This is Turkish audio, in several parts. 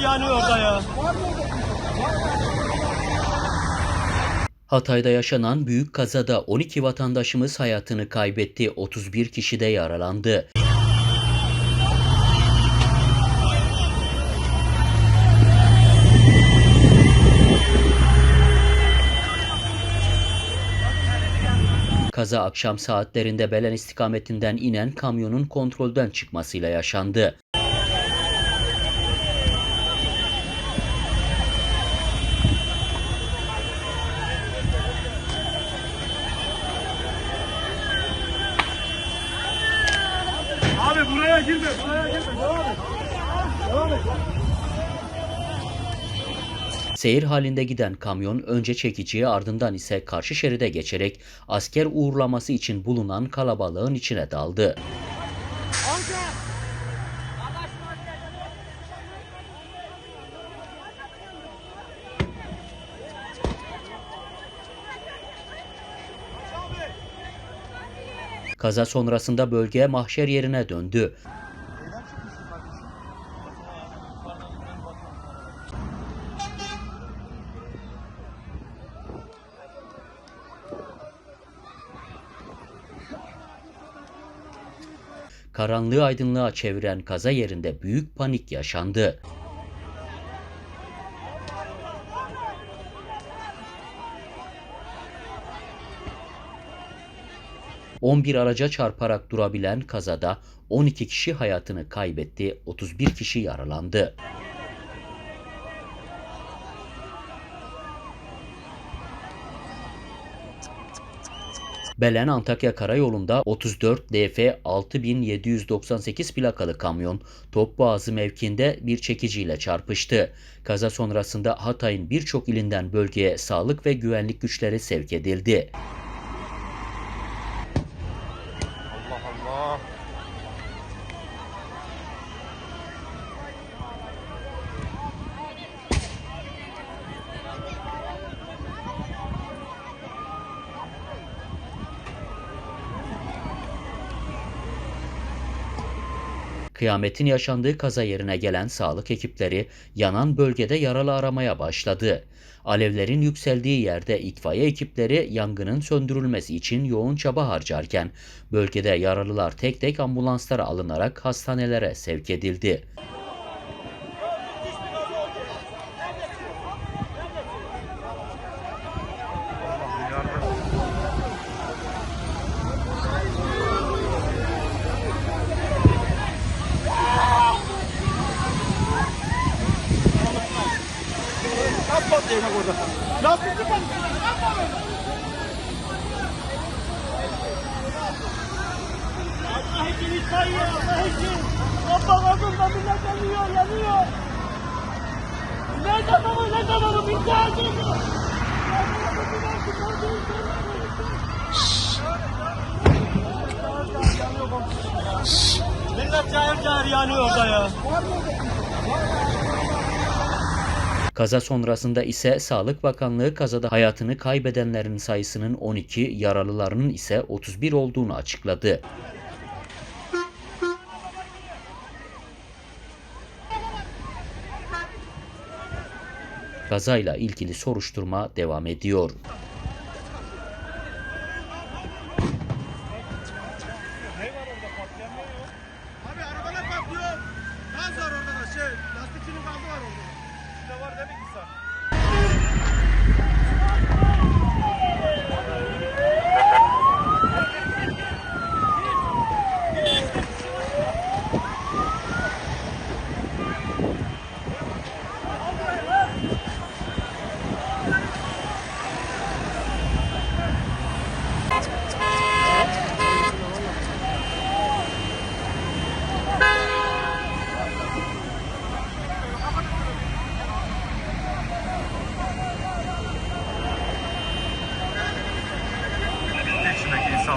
yanıyor orada ya. Hatay'da yaşanan büyük kazada 12 vatandaşımız hayatını kaybetti, 31 kişi de yaralandı. Kaza akşam saatlerinde Belen istikametinden inen kamyonun kontrolden çıkmasıyla yaşandı. Abi buraya girme, buraya girme. Devam et. Devam et. Seyir halinde giden kamyon önce çekiciye ardından ise karşı şeride geçerek asker uğurlaması için bulunan kalabalığın içine daldı. Kaza sonrasında bölge mahşer yerine döndü. Karanlığı aydınlığa çeviren kaza yerinde büyük panik yaşandı. ...11 araca çarparak durabilen kazada 12 kişi hayatını kaybetti, 31 kişi yaralandı. Belen Antakya Karayolu'nda 34 DF 6798 plakalı kamyon Topboğazı mevkiinde bir çekiciyle çarpıştı. Kaza sonrasında Hatay'ın birçok ilinden bölgeye sağlık ve güvenlik güçleri sevk edildi. Allah Allah. Kıyametin yaşandığı kaza yerine gelen sağlık ekipleri yanan bölgede yaralı aramaya başladı. Alevlerin yükseldiği yerde itfaiye ekipleri yangının söndürülmesi için yoğun çaba harcarken bölgede yaralılar tek tek ambulanslara alınarak hastanelere sevk edildi. Orada? Nasıl patlayacak? Allah için itfaiye, Allah için. Baba kadınla millet yanıyor, yanıyor. Ne zamanı, ne zamanı, bir daha geliyor. Millet cahil cahil yanıyor orada ya. Kaza sonrasında ise Sağlık Bakanlığı kazada hayatını kaybedenlerin sayısının 12, yaralılarının ise 31 olduğunu açıkladı. Kazayla ilgili soruşturma devam ediyor. var demek insan.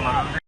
ஆமாம்